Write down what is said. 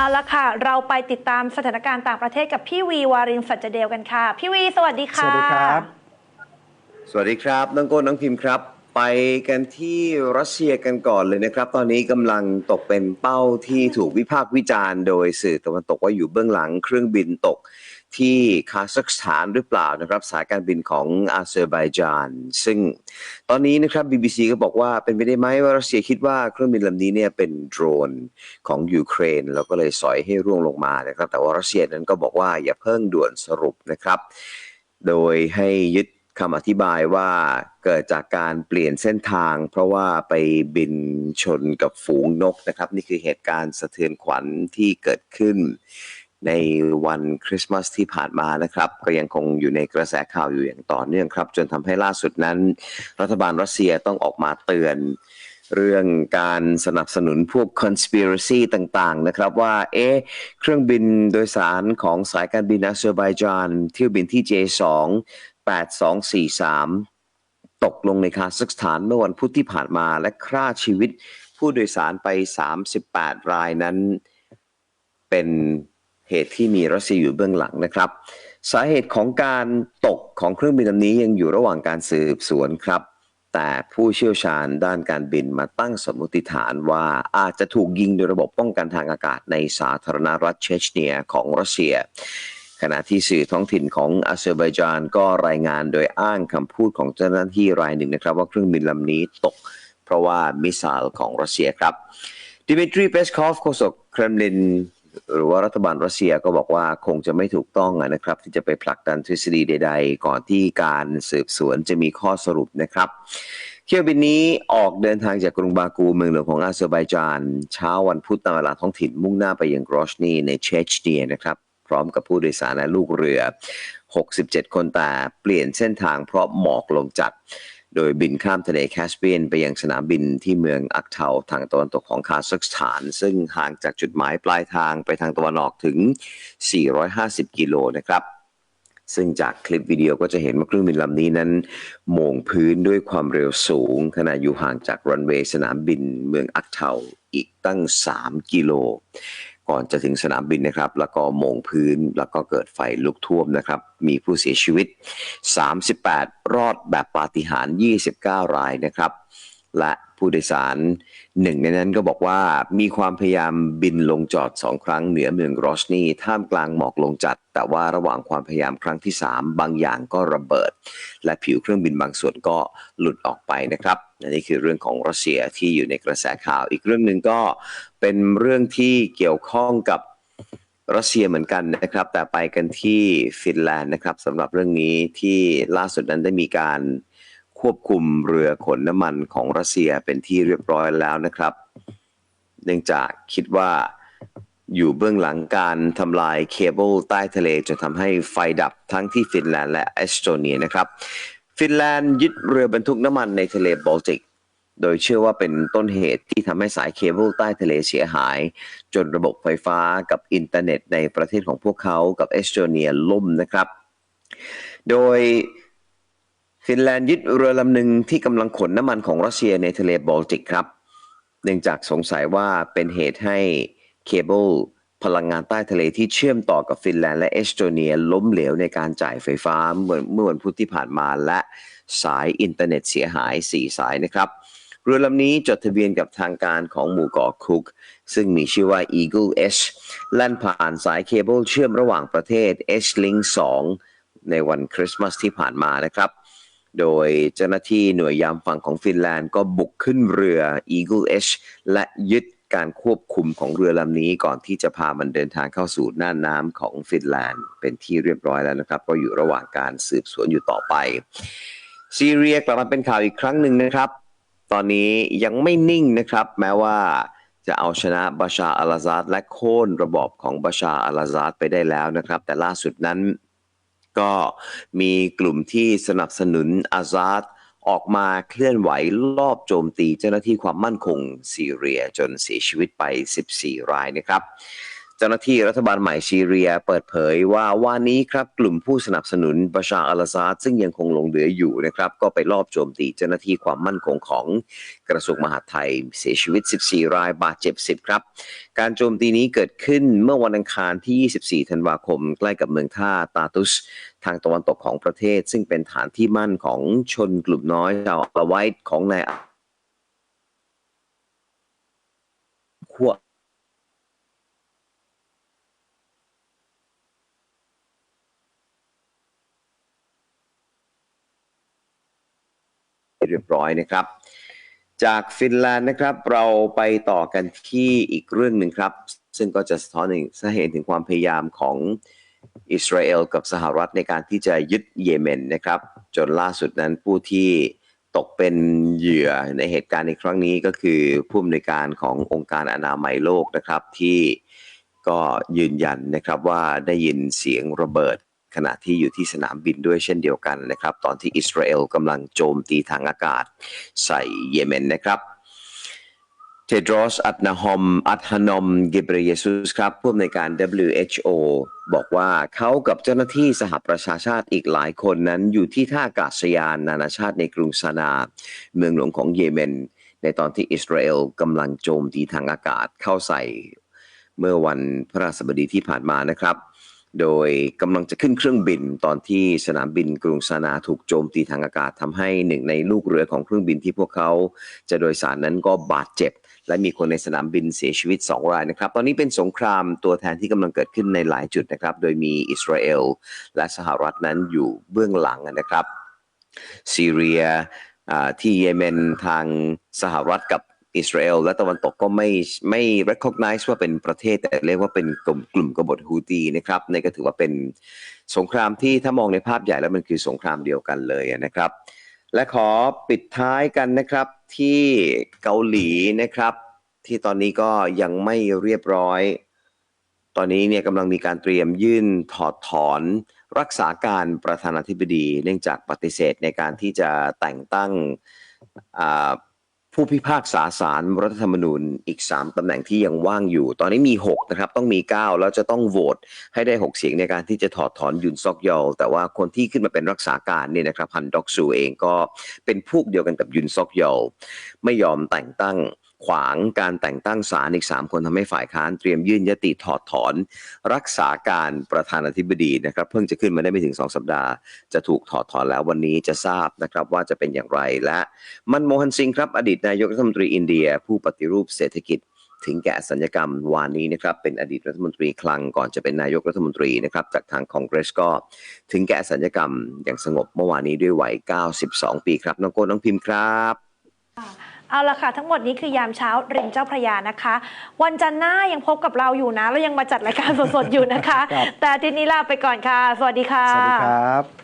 เอาละค่ะ เราไปติดตามสถานการณ์ต่างประเทศกับพี่วีวารินสัจเดลกันค่ะ พี่วีสวัสดีค่ะ สวัสดีครับ สวัสดีครับน้องโก้น้องพิมพ์ครับ ไปกันที่รัสเซียกันก่อนเลยนะครับ ตอนนี้กำลังตกเป็นเป้าที่ถูกวิพากษ์วิจารณ์ โดยสื่อตะวันตกว่าอยู่เบื้องหลังเครื่องบินตก ที่คาซัคสถานหรือเปล่านะครับสายการบินของอาเซอร์ไบจาน ซึ่งตอนนี้นะครับ BBC ก็บอกว่าเป็นไปได้ไหมว่ารัสเซียคิดว่าเครื่องบินลำนี้เนี่ยเป็นโดรนของยูเครนแล้วก็เลยสอยให้ร่วงลงมานะครับ แต่ว่ารัสเซียนั้นก็บอกว่าอย่าเพิ่งด่วนสรุปนะครับ โดยให้ยึดคำอธิบายว่าเกิดจากการเปลี่ยนเส้นทาง เพราะว่าไปบินชนกับฝูงนกนะครับ นี่คือเหตุการณ์สะเทือนขวัญที่เกิดขึ้น ในวันคริสต์มาสที่ผ่านมานะครับ ก็ยังคงอยู่ในกระแสข่าวอยู่อย่างต่อเนื่องครับ จนทำให้ล่าสุดนั้น รัฐบาลรัสเซียต้องออกมาเตือนเรื่องการสนับสนุนพวก conspiracy ต่างๆ นะครับว่า เอ๊ะ เครื่องบินโดยสารของสายการบินอาเซอร์ไบจานเที่ยวบินที่ J2 8243 ตกลงในคาซัคสถานเมื่อวันพุธที่ผ่านมาและฆ่าชีวิตผู้โดยสารไป 38 รายนั้น เป็น เหตุที่มีรัสเซียอยู่เบื้องหลังนะครับ สาเหตุของการตกของเครื่องบินลำนี้ยังอยู่ระหว่างการสืบสวนครับ แต่ผู้เชี่ยวชาญด้านการบินมาตั้งสมมติฐานว่าอาจจะถูกยิงโดยระบบป้องกันทางอากาศในสาธารณรัฐเชชเนียของรัสเซียขณะที่สื่อท้องถิ่นของอาเซอร์ไบจานก็รายงานโดยอ้างคำพูดของเจ้าหน้าที่รายหนึ่งนะครับ ว่าเครื่องบินลำนี้ตก เพราะว่ามิสไซล์ของรัสเซียครับ ดิมิทรีเปสคอฟโฆษกเครมลิน หรือว่ารัฐบาลรัสเซียก็บอกว่าคงจะไม่ถูกต้องนะครับ ที่จะไปผลักดันทฤษฎีใด ๆ ก่อนที่การสืบสวนจะมีข้อสรุปนะครับ เที่ยวบินนี้ออกเดินทางจากกรุงบากูเมืองหลวงของอาเซอร์ไบจาน เช้าวันพุธตามเวลาท้องถิ่นมุ่งหน้าไปยังกรอชนีในเชชเนียนะครับ พร้อมกับผู้โดยสารและลูกเรือ 67 คนแต่เปลี่ยนเส้นทางเพราะหมอกลงจัด โดยบินข้ามทะเลแคสเปียนไปยังสนามบินที่เมืองอักเทาทางตะวันตกของคาซัคสถาน ซึ่งห่างจากจุดหมายปลายทางไปทางตะวันออกถึง 450 กิโลนะครับซึ่งจากคลิปวิดีโอก็จะเห็นว่าเครื่องบินลำนี้นั้นโหม่งพื้นด้วยความเร็วสูง ขณะอยู่ห่างจากรันเวย์สนามบินเมืองอักเทาอีกตั้ง 3 กิโล ก่อนจะถึงสนามบินนะครับ แล้วก็โหมงพื้นแล้วก็เกิดไฟลุกท่วมนะครับ มีผู้เสียชีวิต 38 รอดแบบปาฏิหาริย์29 รายนะครับ และผู้โดยสารหนึ่งในนั้นก็บอกว่ามีความพยายามบินลงจอดสองครั้งเหนือเมืองรอชนีท่ามกลางหมอกลงจัด แต่ว่าระหว่างความพยายามครั้งที่ 3 บางอย่างก็ระเบิด และผิวเครื่องบินบางส่วนก็หลุดออกไปนะครับอันนี้คือเรื่องของรัสเซียที่อยู่ในกระแสข่าว อีกเรื่องหนึ่งก็ เป็นเรื่องที่เกี่ยวข้องกับรัสเซียเหมือนกันนะครับ แต่ไปกันที่ฟินแลนด์นะครับสำหรับเรื่องนี้ที่ล่าสุดนั้นได้มีการควบคุมเรือขนน้ำมันของรัสเซียเป็นที่เรียบร้อยแล้วนะครับ เนื่องจากคิดว่าอยู่เบื้องหลังการทำลายเคเบิลใต้ทะเลจนทำให้ไฟดับทั้งที่ฟินแลนด์และเอสโตเนียนะครับ ฟินแลนด์ยึดเรือบรรทุกน้ำมันในทะเลบอลติก โดยเชื่อว่าเป็นต้นเหตุที่ทำให้สายเคเบิลใต้ทะเลเสียหาย จนระบบไฟฟ้ากับอินเทอร์เน็ตในประเทศของพวกเขากับเอสโตเนียล่มนะครับ โดยฟินแลนด์ยึดเรือลำหนึ่งที่กำลังขนน้ำมันของรัสเซียในทะเลบอลติกครับ เนื่องจากสงสัยว่าเป็นเหตุให้เคเบิลพลังงานใต้ทะเลที่เชื่อมต่อกับฟินแลนด์และเอสโตเนียล้มเหลวในการจ่ายไฟฟ้าเมื่อวันพุธที่ผ่านมาและสายอินเทอร์เน็ตเสียหาย 4 สายนะครับ เรือลำนี้จดทะเบียนกับทางการของหมู่เกาะคุก ซึ่งมีชื่อว่า Eagle S แล่นผ่านสายเคเบิลเชื่อมระหว่างประเทศ S-Link 2 ในวันคริสต์มาสที่ผ่านมานะครับ โดยเจ้าหน้าที่หน่วยยามฝั่งของฟินแลนด์ก็บุกขึ้นเรือ Eagle H และยึดการควบคุมของเรือลำนี้ก่อนที่จะพามันเดินทางเข้าสู่น่านน้ำของฟินแลนด์ เป็นที่เรียบร้อยแล้วนะครับก็อยู่ระหว่างการสืบสวนอยู่ต่อไป ซีเรียกลับมาเป็นข่าวอีกครั้งหนึ่งนะครับ ตอนนี้ยังไม่นิ่งนะครับ แม้ว่าจะเอาชนะบาชาอัลาซาดและโค่นระบอบของบาชาอัลาซาดไปได้แล้วนะครับ แต่ล่าสุดนั้นก็มีกลุ่มที่สนับสนุนอาซาดออกมาเคลื่อนไหวลอบโจมตีเจ้าหน้าที่ความมั่นคงซีเรียจนเสียชีวิตไป 14 รายนะครับ จ้าหน้าที่รัฐบาลใหม่ซีเรียเปิดเผยว่าวันนี้ครับกลุ่มผู้สนับสนุนบาชาอัลาซาดซึ่งยังคงหลงเหลืออยู่นะครับก็ไปลอบโจมตีเจ้าหน้าที่ความมั่นคงของกระทรวงมหาดไทยเสียชีวิต 14 รายบาดเจ็บ 10 ครับ การโจมตีนี้เกิดขึ้นเมื่อวันอังคารที่ 24 ธันวาคม ใกล้กับเมืองท่าตาตุสทางตะวันตกของประเทศ ซึ่งเป็นฐานที่มั่นของชนกลุ่มน้อยชาวอาไวท์ของนายขั้ว เรียบร้อยนะครับ จากฟินแลนด์นะครับเราไปต่อกันที่อีกเรื่องหนึ่งครับ ซึ่งก็จะสะท้อนให้เห็นถึงความพยายามของอิสราเอลกับสหรัฐในการที่จะยึดเยเมนนะครับ จนล่าสุดนั้นผู้ที่ตกเป็นเหยื่อในเหตุการณ์ในครั้งนี้ก็คือผู้อำนวยการขององค์การอนามัยโลกนะครับที่ก็ยืนยันนะครับว่าได้ยินเสียงระเบิด ขณะที่อยู่ที่สนามบินด้วยเช่นเดียวกันนะครับ ตอนที่อิสราเอลกำลังโจมตีทางอากาศใส่เยเมนนะครับเทดรอสอัตนาฮอม อัตฮานอมเกเบรเยซุสครับผู้อำนวยการ WHO บอกว่าเขากับเจ้าหน้าที่สหประชาชาติอีกหลายคนนั้นอยู่ที่ท่าอากาศยานนานาชาติในกรุงซานา เมืองหลวงของเยเมน ในตอนที่อิสราเอลกำลังโจมตีทางอากาศเข้าใส่ เมื่อวันพระราชบดีที่ผ่านมานะครับ โดยกำลังจะขึ้นเครื่องบินตอนที่สนามบินกรุงซานาถูกโจมตีทางอากาศทำให้หนึ่งในลูกเรือของเครื่องบินที่พวกเขาจะโดยสารนั้นก็บาดเจ็บ และมีคนในสนามบินเสียชีวิต 2 รายนะครับ ตอนนี้เป็นสงครามตัวแทนที่กำลังเกิดขึ้นในหลายจุดนะครับ โดยมีอิสราเอลและสหรัฐนั้นอยู่เบื้องหลังนะครับซีเรียที่เยเมนทางสหรัฐกับ อิสราเอลและตะวันตกก็ไม่ไม่ recognize ว่าเป็นประเทศ แต่เรียกว่าเป็นกลุ่มกลุ่มกบฏฮูตีนะครับนี่ก็ถือว่าเป็นสงครามที่ถ้ามองในภาพใหญ่แล้วมันคือสงครามเดียวกันเลยนะครับ และขอปิดท้ายกันนะครับที่เกาหลีนะครับ ที่ตอนนี้ก็ยังไม่เรียบร้อย ตอนนี้เนี่ยกำลังมีการเตรียมยื่นถอดถอนรักษาการประธานาธิบดี เนื่องจากปฏิเสธในการที่จะแต่งตั้งอ่า ผู้พิพากษาศาลรัฐธรรมนูญอีก 3ตำแหน่งที่ยังว่างอยู่ ตอนนี้มี 6 นะครับ ต้องมี 9 แล้วจะต้องโหวตให้ได้ 6 เสียงในการที่จะถอดถอนยุนซอกยอล แต่ว่าคนที่ขึ้นมาเป็นรักษาการเนี่ยนะครับฮันด็อกซูเองก็เป็นพวกเดียวกันกับยุนซอกยอล ไม่ยอมแต่งตั้ง ขวางการแต่งตั้งศาลอีก 3 คนทำให้ฝ่ายค้านเตรียมยื่นยติถอดถอน รักษาการประธานาธิบดีนะครับ เพิ่งจะขึ้นมาได้ไม่ถึง 2 สัปดาห์ จะถูกถอดถอนแล้ววันนี้จะทราบนะครับว่าจะเป็นอย่างไรและ มันโมฮันซิงครับอดีตนายกรัฐมนตรีอินเดีย ผู้ปฏิรูปเศรษฐกิจถึงแก่สัญญกรรมวานนี้นะครับเป็นอดีตรัฐมนตรีคลังก่อนจะเป็นนายกรัฐมนตรีนะครับจากทางคองเกรสก็ถึงแก่สัญญกรรมอย่างสงบเมื่อวานนี้ด้วยวัย 92 ปีครับน้องโก้น้องพิมพ์ครับ เอาละค่ะ ทั้งหมดนี้คือยามเช้าริมเจ้าพระยานะคะ วันจันทร์หน้ายังพบกับเราอยู่นะแล้วยังมาจัดรายการสดๆอยู่นะคะครับแต่ทีนี้ลาไปก่อนค่ะ สวัสดีค่ะ สวัสดีครับ